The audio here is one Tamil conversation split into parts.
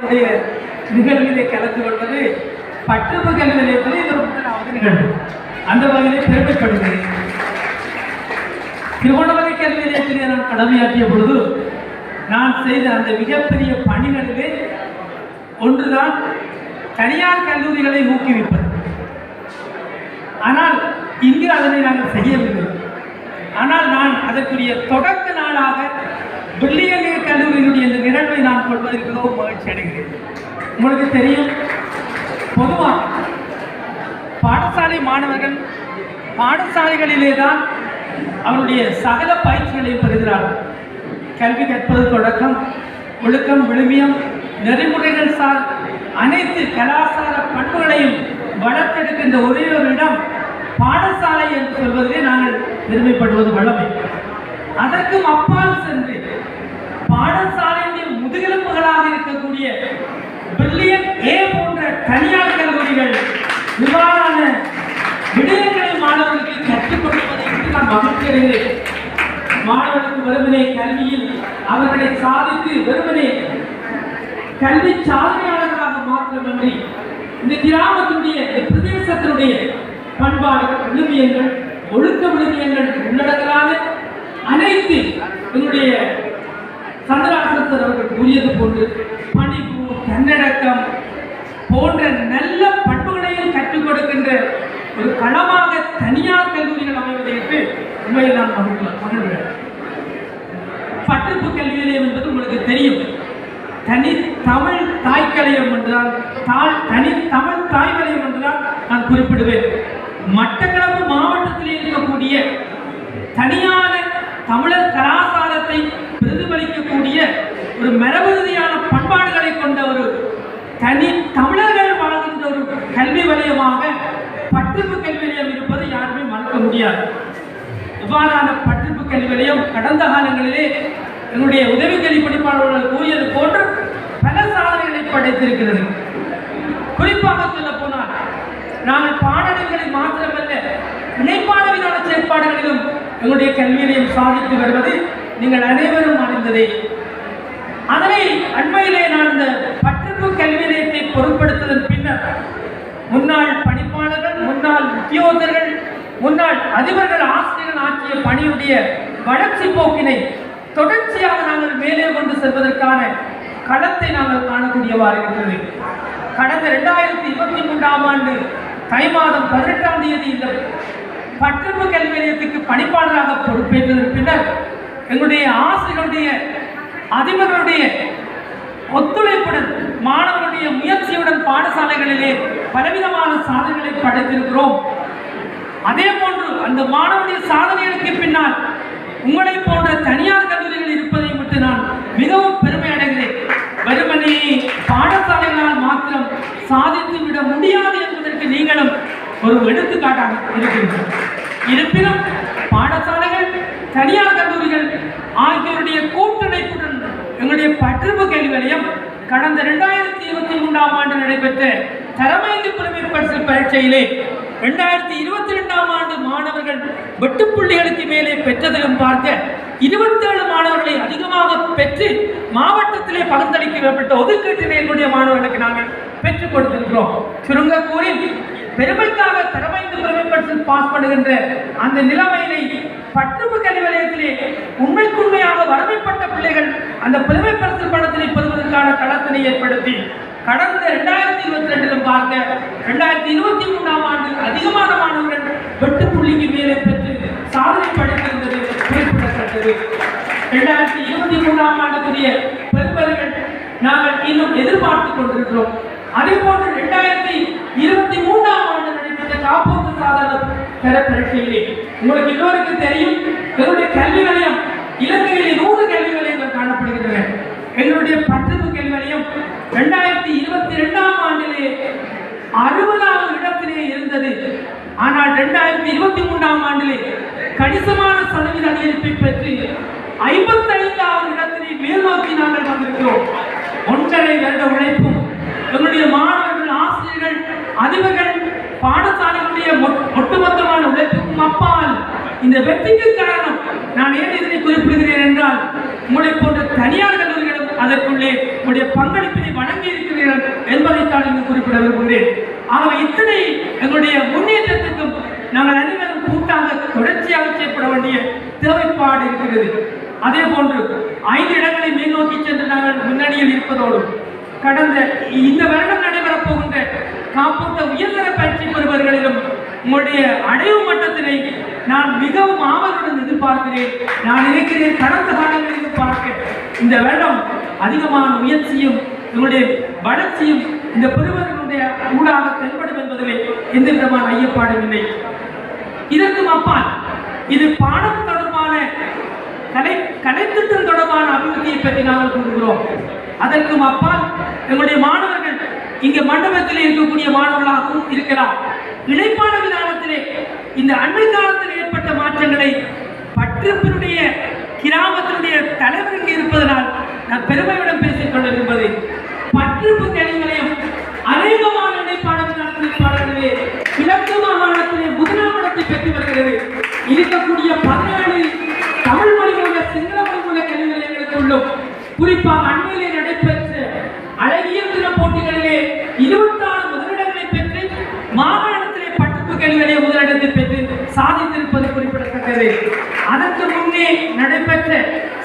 என்னுடைய நிகழ்விலே கலந்து கொள்வது பற்றுப்பு நிலையத்தில் இது ஒரு முதலாவது நிகழ்வு. அந்த வகையிலே பெருமைப்படுகிறேன். திருவண்ணாமலை கல்வி நிலையத்திலே நான் கடமையாற்றிய பொழுது நான் செய்த அந்த மிகப்பெரிய பணிகளிலே ஒன்றுதான் தனியார் கல்லூரிகளை ஊக்குவிப்பது. ஆனால் இங்கு அதனை நாங்கள் செய்யவில்லை. ஆனால் நான் அதற்குரிய தொடக்க நாளாக பில்லியனியர் கல்லூரியினுடைய இந்த நிகழ்வை நான் மிகவும் மகிழ்ச்சி அடைகிறேன். உங்களுக்கு தெரியும் பொதுவாக பாடசாலை மாணவர்கள் பாடசாலைகளிலே தான் அவருடைய சகல பயிற்சிகளையும் பெறுகிறார்கள். கல்வி கற்பது தொடக்கம் ஒழுக்கம் விழுமியம் நெறிமுறைகள் சார் அனைத்து கலாச்சார பண்புகளையும் வளர்த்தெடுக்கின்ற ஒரே ஒரு இடம் பாடசாலை என்று சொல்வதிலே நாங்கள் பெருமைப்படுவது வளமை அதற்கும் அப்பால் சென்று பாடசாலை முதுகெலும்புகளாக இருக்கக்கூடிய பிரில்லியன் ஏ போன்ற தனியார் கல்லூரிகள் இவ்வாறான விடயங்களை மாணவர்களுக்கு கற்றுக் கொடுப்பதை நான் மகிழ்ச்சி மாணவர்களுக்கு வெறுமனே கல்வியில் அவர்களை சாதித்து வெறுமனே கல்வி சாதனையாளர்களாக மாத்திரமின்றி இந்த கிராமத்தினுடைய இந்த பிரதேசத்தினுடைய பண்பாடுகள் விழுமியங்கள் ஒழுக்க விழுமியங்கள் உள்ளடங்கலான அனைத்து என்னுடைய சந்திராசத்தர் அவர்கள் கூறியது போன்று பணிவு தன்னடக்கம் போன்ற நல்ல பண்புகளையும் கற்றுக் கொடுக்கின்ற ஒரு களமாக தனியார் கல்லூரிகள் அமைவதற்கு உண்மையில் நான் மகிழ்வு- மகிழ்கிறேன் பட்டப்பு கல்வி நிலையம் என்பது உங்களுக்கு தெரியும். தனி தமிழ் தாய்க்கலையம் என்றால் தாழ் தனி தமிழ் தாய்க்கலையம் என்றால் நான் குறிப்பிடுவேன். மட்டக்களப்பு மாவட்டத்தில் இருக்கக்கூடிய தனியான தமிழர் கலாச்சாரத்தை மரபுதியான பண்பாடுகளை கொண்ட ஒரு தனி தமிழர்கள் வாழ்கின்ற ஒரு கல்வி வலயமாக பட்டிருப்பு கல்வி நிலையம் இருப்பதை யாருமே மறக்க முடியாது. இவ்வாறான பட்டிருப்பு கல்வி நிலையம் கடந்த காலங்களிலே என்னுடைய உதவி கல்வி படிப்பாளர்கள் கூறியது போன்று பல சாதனைகளை படைத்திருக்கிறது. குறிப்பாக சொல்ல போனால் நாங்கள் பாடல்களை மாத்திரமல்ல இணைப்பாட செயற்பாடுகளிலும் எங்களுடைய கல்வி நிலையம் சாதித்து வருவது நீங்கள் அனைவரும் அறிந்ததே. அதனை அண்மையிலே நடந்த இந்த கல்வி நிலையத்தை பொருட்படுத்துவதன் பின்னர் முன்னாள் பணிப்பாளர்கள் முன்னாள் உத்தியோகர்கள் முன்னாள் அதிபர்கள் ஆசிரியர்கள் ஆற்றிய பணியுடைய வளர்ச்சி போக்கினை தொடர்ச்சியாக நாங்கள் மேலே கொண்டு செல்வதற்கான களத்தை நாங்கள் காணக்கூடியவாறு இருக்கிறது. கடந்த இரண்டாயிரத்தி இருபத்தி மூன்றாம் ஆண்டு தை மாதம் பதினெட்டாம் தேதி இந்த பட்டிருப்பு கல்வி நிலையத்துக்கு பணிப்பாளராக பொறுப்பேற்றதன் பின்னர் எங்களுடைய ஆசிரியர்களுடைய அதிபர்களுடைய ஒத்துழைப்புடன் மாணவர்களுடைய முயற்சியுடன் பாடசாலைகளிலே பலவிதமான சாதனைகளை படைத்திருக்கிறோம். அதே போன்று அந்த மாணவனுடைய சாதனைகளுக்கு பின்னால் உங்களை போன்ற தனியார் கல்லூரிகள் இருப்பதை விட்டு நான் மிகவும் பெருமை அடைகிறேன் வெறுமனே பாடசாலைகளால் மாத்திரம் சாதித்து விட முடியாது என்பதற்கு நீங்களும் ஒரு எடுத்துக்காட்டாக இருக்கிறீர்கள் இருப்பினும் பாடசாலைகள் தனியார் கல்லூரிகள் ஆகியோருடைய கூட்டணைப்புடன் எங்களுடைய பற்றுப்பு கேள்வி நிலையம் கடந்த இரண்டாயிரத்தி இருபத்தி மூன்றாம் ஆண்டு நடைபெற்ற தரமைந்து புலமை பரிசு பரீட்சையிலே இரண்டாயிரத்தி இருபத்தி ரெண்டாம் ஆண்டு மாணவர்கள் வெட்டுப்புள்ளிகளுக்கு மேலே பெற்றதிலும் பார்க்க இருபத்தேழு மாணவர்களை அதிகமாக பெற்று மாவட்டத்திலே பகிர்ந்தளிக்கப்பட்ட ஒதுக்கீட்டிலே எங்களுடைய மாணவர்களுக்கு நாங்கள் பெற்றுக் கொடுத்திருக்கிறோம். சுருங்க கூறி பெருமைக்காக தரமைந்து பெருமைப்படுத்தி பாஸ் பண்ணுகின்ற அந்த நிலைமையினை பற்றுப்பு கல்வி நிலையத்திலே உண்மைக்குண்மையாக வறுமைப்பட்ட பிள்ளைகள் அந்த பெருமைப்படுத்தல் படத்தினை பெறுவதற்கான களத்தினை ஏற்படுத்தி கடந்த இரண்டாயிரத்தி இருபத்தி ரெண்டிலும் பார்க்க இரண்டாயிரத்தி இருபத்தி மூன்றாம் ஆண்டு அதிகமான மாணவர்கள் வெட்டு புள்ளிக்கு மேலே பெற்று சாதனை படைத்திருந்தது குறிப்பிடத்தக்கது. இரண்டாயிரத்தி இருபத்தி மூன்றாம் ஆண்டுக்குரிய பெறுபவர்கள் நாங்கள் இன்னும் எதிர்பார்த்துக் கொண்டிருக்கிறோம். அதே போன்று இரண்டாயிரத்தி இருபத்தி மூன்றாம் ஆண்டு நடைபெற்ற காப்போக்கு சாதன பெற பரீட்சையிலே உங்களுக்கு எல்லோருக்கும் தெரியும் எங்களுடைய கல்வி நிலையம் இலங்கையிலே நூறு கல்வி நிலையங்கள் காணப்படுகின்றன. எங்களுடைய பட்டப்பு கல்வி நிலையம் இரண்டாயிரத்தி இருபத்தி ரெண்டாம் ஆண்டிலே அறுபதாவது இடத்திலே இருந்தது. ஆனால் இரண்டாயிரத்தி இருபத்தி மூன்றாம் ஆண்டிலே கணிசமான சதவீத அதிகரிப்பை பெற்று ஐம்பத்தைந்தாவது இடத்திலே மேல் நோக்கி நாங்கள் வந்திருக்கிறோம். ஒன்றரை வருட உழைப்பும் எங்களுடைய மாணவர்கள் அதிபர்கள் பாடசாலைகளுடைய மொ- ஒட்டுமொத்தமான உழைப்புக்கும் அப்பால் இந்த வெற்றிக்கு காரணம் நான் ஏன் இதனை குறிப்பிடுகிறேன் என்றால் உங்களை போன்ற தனியார் கல்லூரிகளும் அதற்குள்ளே உங்களுடைய பங்களிப்பினை வழங்கி விரும்புகிறேன். ஆகவே இத்தனை எங்களுடைய முன்னேற்றத்துக்கும் நாங்கள் அனைவரும் கூட்டாக தொடர்ச்சியாக செய்யப்பட வேண்டிய தேவைப்பாடு இருக்கிறது. அதே போன்று ஐந்து இடங்களை மேல் நோக்கி சென்று நாங்கள் முன்னணியில் இருப்பதோடு கடந்த இந்த வருடம் நடைபெறப் போகின்ற காப்போட்ட உயர்தர பயிற்சி பெறுபவர்களிலும் உங்களுடைய அடைவு மட்டத்தினை நான் மிகவும் ஆவலுடன் எதிர்பார்க்கிறேன். நான் நினைக்கிறேன் கடந்த காலங்களில் பார்க்க இந்த வருடம் அதிகமான முயற்சியும் உங்களுடைய வளர்ச்சியும் இந்த பெருமர்களுடைய ஊடாக தென்படும் என்பதிலே எந்த விதமான ஐயப்பாடும் இல்லை. இதற்கும் அப்பால் இது பாடம் தொடர்பான கலை கலைத்திட்டம் தொடர்பான அபிவிருத்தியை பற்றி நாங்கள் கூறுகிறோம். அதற்கும் அப்பால் எங்களுடைய மாணவர்கள் இங்கே மண்டபத்தில் இருக்கக்கூடிய மாணவர்களாகவும் இருக்கலாம் இணைப்பான விதானத்திலே இந்த அண்மை காலத்தில் ஏற்பட்ட மாற்றங்களை பற்றிப்பினுடைய கிராமத்தினுடைய தலைவர் இங்கே இருப்பதனால் நான் பெருமையுடன் பேசிக் கொள்ள விரும்புவது பற்றிப்பு அநேகமான இணைப்பான விதானத்திலே கிழக்கு மாகாணத்திலே முதலாம் இடத்தை பெற்று வருகிறது. இருக்கக்கூடிய பதினேழு தமிழ் மொழி உள்ள சிங்கள மொழி உள்ள கல்வி நிலையங்களுக்குள்ளும் குறிப்பாக அண்மையிலே நடைபெற்ற அழகியல் தின போட்டிகளிலே இருபத்தாறு முதலிடங்களை பெற்று மாகாணத்திலே பட்டுப்பு கல்வியிலே முதலிடத்தை பெற்று சாதித்திருப்பது குறிப்பிடத்தக்கது. அதற்கு முன்னே நடைபெற்ற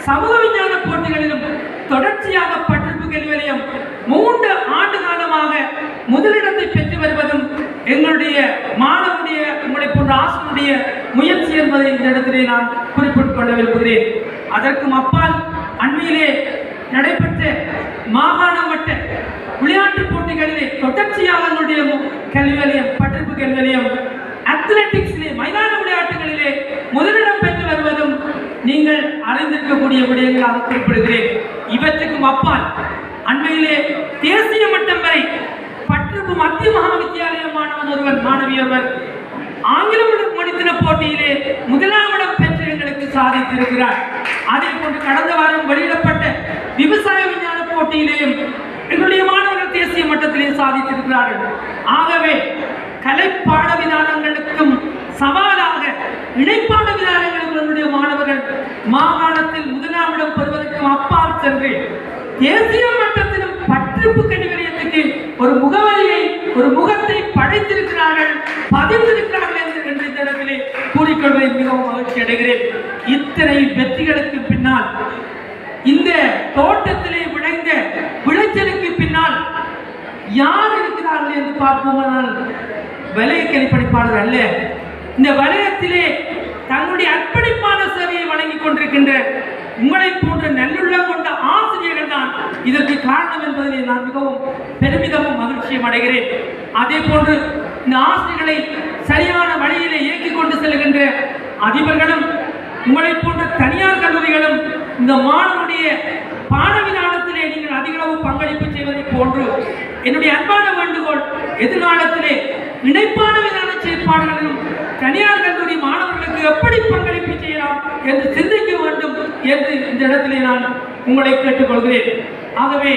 சமூக விஞ்ஞான போட்டிகளிலும் தொடர்ச்சியாக பட்டப்பு கல்வி மூன்று ஆண்டு காலமாக முதலிடத்தை பெற்று வருவதும் எங்களுடைய மாணவனுடைய உங்களை போன்ற ஆசிரியருடைய முயற்சி என்பதை இந்த இடத்திலே நான் குறிப்பிட்டுக் கொள்ள விரும்புகிறேன். அதற்கும் அப்பால் அண்மையிலே நடைபெற்ற மாகாண மட்ட விளையாட்டு போட்டிகளிலே தொடர்ச்சியாக எங்களுடைய மு- கல்வி நிலையம் பட்டிருப்பு கல்வி நிலையம் அத்லெட்டிக்ஸிலே மைதான விளையாட்டுகளிலே முதலிடம் பெற்று வருவதும் நீங்கள் அறிந்திருக்கக்கூடிய விடயங்களாக குறிப்பிடுகிறேன். இவற்றுக்கும் அப்பால் அண்மையிலே தேசிய மட்டம் வரை பட்டிருப்பு மத்திய மகா வித்தியாலய மாணவன் ஒருவர் மாணவி ஒருவர் ஆங்கிலம் மொழித்தின போட்டியிலே முதலாம் இடம் பெற்று எங்களுக்கு சாதித்திருக்கிறார். அதே போன்று கடந்த வாரம் வெளியிடப்பட்ட விவசாய விஞ்ஞான போட்டியிலேயும் எங்களுடைய மாணவர்கள் தேசிய மட்டத்திலே சாதித்திருக்கிறார்கள். ஆகவே கலை பாட விதானங்களுக்கும் சவாலாக இணைப்பாட விதானங்களுக்கு என்னுடைய மாணவர்கள் மாகாணத்தில் முதலாமிடம் பெறுவதற்கும் அப்பால் சென்று தேசிய மட்டத்திலும் பற்றிப்பு கல்வி ஒரு முகவரியை ஒரு முகத்தை படைத்திருக்கிறார்கள் பதிந்திருக்கிறார்கள் என்று என்று இந்த இடத்திலே கூறிக்கொள்வதில் மிகவும் மகிழ்ச்சி அடைகிறேன். இத்தனை வெற்றிகளுக்கு பின்னால் இந்த தோட்டத்திலே விளைந்த யார் இருக்கிறார்கள் என்று பார்ப்போமானால் வலைய படிப்பாளர் அல்ல. இந்த வலயத்திலே தங்களுடைய அர்ப்பணிப்பான சேவையை வழங்கிக் கொண்டிருக்கின்ற உங்களை போன்ற நல்லுள்ளம் கொண்ட ஆசிரியர்கள் தான் இதற்கு காரணம் என்பதிலே நான் மிகவும் பெருமிதமும் மகிழ்ச்சியும் அடைகிறேன். அதே போன்று இந்த ஆசிரியர்களை சரியான வழியிலே இயக்கிக் கொண்டு செல்கின்ற அதிபர்களும் உங்களை போன்ற தனியார் கல்லூரிகளும் இந்த மாணவனுடைய பாடவிதானத்திலே பங்களிப்பு செய்வதை போன்று என்னுடைய அன்பான வேண்டுகோள் எதிர்காலத்திலே இணைப்பான விதான செயற்பாடுகளிலும் தனியார் கல்லூரி மாணவர்களுக்கு எப்படி பங்களிப்பு செய்யலாம் என்று சிந்திக்க வேண்டும் என்று இந்த இடத்திலே நான் உங்களை கேட்டுக்கொள்கிறேன். ஆகவே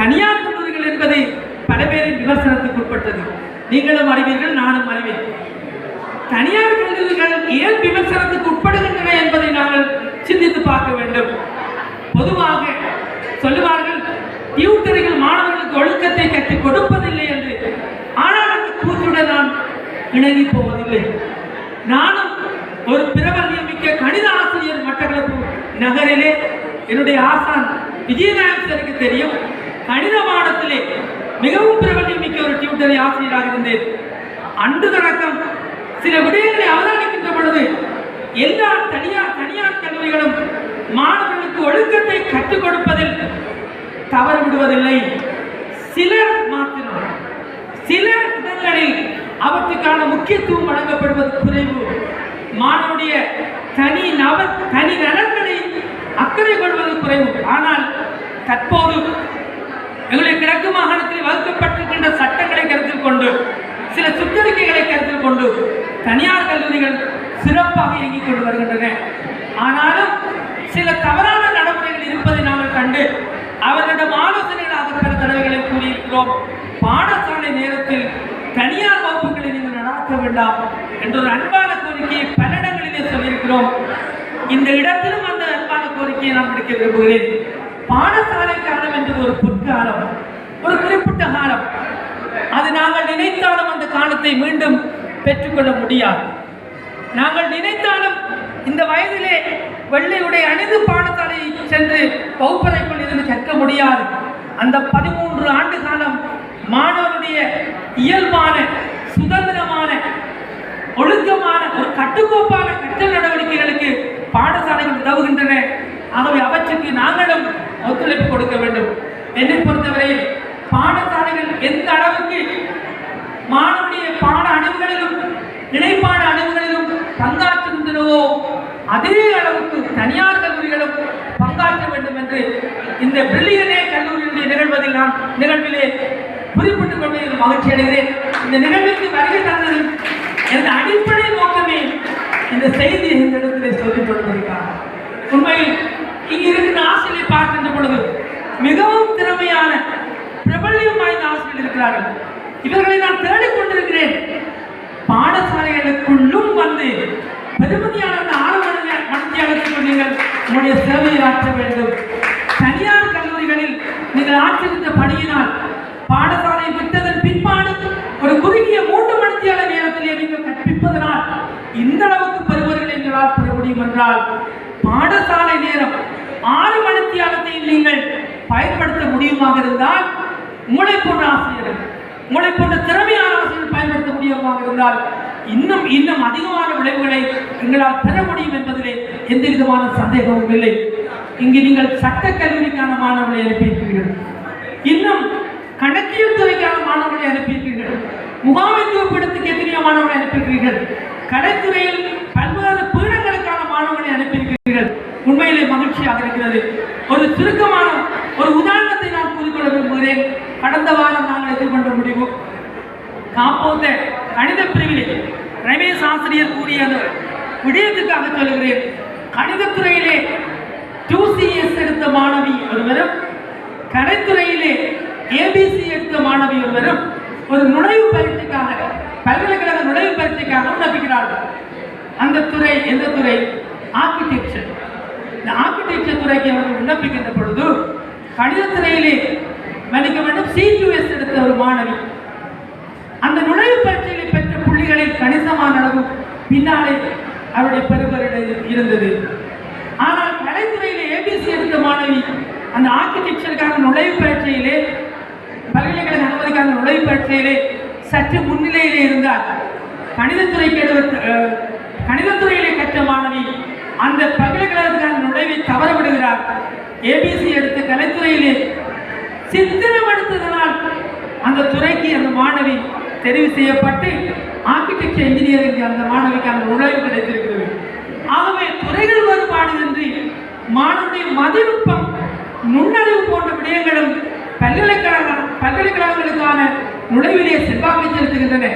தனியார் கல்லூரிகள் என்பது பல பேரின் விமர்சனத்துக்கு உட்பட்டது. நீங்களும் அறிவீர்கள் நானும் அறிவேன். தனியார் கல்லூரிகள் ஏன் விமர்சனத்துக்கு உட்படுகின்றன என்பதை நாங்கள் சிந்தித்து பார்க்க வேண்டும். பொதுவாக சொல்லுவார்கள் டியூட்டர்கள் மாணவர்களுக்கு ஒழுக்கத்தை கற்றுக் கொடுப்பதில்லை என்று ஆனால் அந்த கூற்றுடன் நான் இணங்கி போவதில்லை. நானும் ஒரு பிரபல்யம் மிக்க கணித ஆசிரியர் மட்டக்களப்பு நகரிலே என்னுடைய ஆசான் விஜயநாயகம் சருக்கு தெரியும். கணித பாடத்திலே மிகவும் பிரபல்யம் மிக்க ஒரு டியூட்டரை ஆசிரியராக இருந்தேன். அன்று தொடக்கம் சில விடயங்களை அவதானிக்கின்ற பொழுது எல்லா தனியார் தனியார் கல்லூரிகளும் மாணவர்களுக்கு ஒழுக்கத்தை கற்றுக் கொடுப்பதில் தவறு விடுவதில்லை. சிலர் மாத்திரம் சில இடங்களில் அவற்றுக்கான முக்கியத்துவம் வழங்கப்படுவது குறைவு. மாணவனுடைய தனி நபர் தனி நலன்களை அக்கறை கொள்வது குறைவு. ஆனால் தற்போது எங்களுடைய கிழக்கு மாகாணத்தில் வகுக்கப்பட்டிருக்கின்ற சட்டங்களை கருத்தில் கொண்டு சில சுற்றறிக்கைகளை கருத்தில் கொண்டு தனியார் கல்லூரிகள் சிறப்பாக இயங்கிக் கொண்டு வருகின்றன. ஆனாலும் சில தவறான நடைமுறைகள் இருப்பதை நாங்கள் கண்டு அவர்களிடம் ஆலோசனைகள் பல தடவைகளை கூறியிருக்கிறோம். பாடசாலை நேரத்தில் தனியார் வகுப்புகளை நீங்கள் நடாத்த வேண்டாம் என்ற ஒரு அன்பான கோரிக்கையை பல இடங்களிலே சொல்லியிருக்கிறோம். இந்த இடத்திலும் அந்த அன்பான கோரிக்கையை நான் விடுக்க விரும்புகிறேன். பாடசாலை காலம் என்பது ஒரு பொற்காலம் ஒரு குறிப்பிட்ட காலம். அது நாங்கள் நினைத்தாலும் அந்த காலத்தை மீண்டும் பெற்றுக்கொள்ள முடியாது. நாங்கள் நினைத்தாலும் இந்த வயதிலே வெள்ளை உடை அணிந்து பாடசாலை சென்று வகுப்பறைக்குள் இருந்து கற்க முடியாது. அந்த பதிமூன்று ஆண்டு காலம் மாணவனுடைய இயல்பான சுதந்திரமான ஒழுக்கமான ஒரு கட்டுக்கோப்பான கற்றல் நடவடிக்கைகளுக்கு பாடசாலைகள் உதவுகின்றன. ஆகவே அவற்றுக்கு நாங்களும் ஒத்துழைப்பு கொடுக்க வேண்டும். என்னை பொறுத்தவரையில் பாடசாலைகள் எந்த அளவுக்கு மாணவனுடைய பாட அணுகுகளிலும் இணைப்பாட அணுகுகளிலும் பங்காற்றுகின்றனவோ அதே அளவுக்கு தனியார் கல்லூரிகளும் பங்காற்ற வேண்டும் என்று இந்த பிரில்லியனே கல்லூரியினுடைய நிகழ்வதில் நான் நிகழ்விலே குறிப்பிட்டுக் கொண்டு மகிழ்ச்சி அடைகிறேன். இந்த நிகழ்விற்கு வருகை தந்தது எனது அடிப்படை நோக்கமே இந்த செய்தியை இந்த இடத்திலே சொல்லிக் கொள்வதற்காக உண்மையில் இங்கு இருக்கிற ஆசிரியரை பார்க்கின்ற பொழுது மிகவும் திறமையான பிரபல்யம் வாய்ந்த ஆசிரியர்கள் இருக்கிறார்கள் இவர்களை நான் தேடிக் கொண்டிருக்கிறேன் பாடசாலைகளுக்குள்ளும் வந்து பெருமதியான அந்த ஆரம்ப மத்தியாளத்துக்கு நீங்கள் உங்களுடைய சேவையை ஆற்ற வேண்டும் தனியார் கல்லூரிகளில் நீங்கள் ஆற்றிருந்த பணியினால் பாடசாலை விட்டதன் பின்பாடு ஒரு குறுகிய மூன்று மணித்தியால நேரத்திலே நீங்கள் கற்பிப்பதனால் இந்த அளவுக்கு பெறுவர்கள் எங்களால் பெற முடியும் என்றால் பாடசாலை நேரம் ஆறு மணித்தியாலத்தையும் நீங்கள் பயன்படுத்த முடியுமாக இருந்தால் உங்களை போன்ற ஆசிரியர்கள் உங்களை போன்ற திறமையான ஆசிரியர்கள் பயன்படுத்த முடியுமாக இருந்தால் இன்னும் இன்னும் அதிகமான விளைவுகளை எங்களால் பெற முடியும் என்பதிலே எந்த விதமான சந்தேகமும் இல்லை. இங்கு நீங்கள் சட்டக் கல்லூரிக்கான மாணவர்களை அனுப்பியிருக்கிறீர்கள். இன்னும் கணக்கியல் துறைக்கான மாணவர்களை அனுப்பியிருக்கிறீர்கள். முகாமைத்துவப்படுத்துக்கு எத்தனையோ மாணவர்களை அனுப்பியிருக்கிறீர்கள். கலைத்துறையில் பல்வேறு பீடங்களுக்கான மாணவர்களை அனுப்பியிருக்கிறீர்கள். உண்மையிலே மகிழ்ச்சியாக இருக்கிறது. ஒரு சுருக்கமான ஒரு உதாரணத்தை நான் கூறிக்கொள்ள விரும்புகிறேன். கடந்த வாரம் நாங்கள் எதிர்கொண்ட முடிவு காப்போத்த கணித பிரிவிலே ரமேஷ் ஆசிரியர் கூறிய அந்த விடயத்துக்காக சொல்கிறேன் கணிதத்துறையிலே டூசிஎஸ் எடுத்த மாணவி ஒருவரும் கலைத்துறையிலே ஏபிசி எடுத்த மாணவி ஒருவரும் ஒரு நுழைவு பரீட்சைக்காக பல்கலைக்கழக நுழைவு பரீட்சைக்காக விண்ணப்பிக்கிறார்கள் அந்த துறை எந்த துறை? ஆர்கிடெக்சர் இந்த ஆர்கிடெக்சர் துறைக்கு அவர்கள் விண்ணப்பிக்கின்ற பொழுது கணிதத்துறையிலே மன்னிக்க வேண்டும் சி எடுத்த ஒரு மாணவி. அந்த நுழைவு பரீட்சையில் பெற்ற புள்ளிகளில் கணிசமான அளவு பின்னாலே அவருடைய பெருவரிடம் இருந்தது. ஆனால் கலைத்துறையிலே ஏபிசி எடுத்த மாணவி அந்த ஆர்கிடெக்சருக்கான நுழைவு பரீட்சையிலே அந்த நுழைவு பரீட்சையிலே சற்று முன்னிலையிலே இருந்தார். கணிதத்துறை கணிதத்துறையிலே கற்ற மாணவி அந்த பல்கலைக்கழகத்துக்கான நுழைவை தவற விடுகிறார். ஏபிசி எடுத்த கலைத்துறையிலே சித்திரம் எடுத்ததனால் அந்த துறைக்கு அந்த மாணவி தெரிவு செய்யப்பட்டு ஆர்கிடெக்சர் இன்ஜினியரிங் அந்த மாணவிக்கான நுழைவு கிடைத்திருக்கிறது. ஆகவே துறைகள் வேறுபாடு இன்றி மாணவனுடைய மதிநுட்பம் நுண்ணறிவு போன்ற விடயங்களும் பல்கலைக்கழக பல்கலைக்கழகங்களுக்கான நுழைவிலே செல்வாக்கு செலுத்துகின்றன.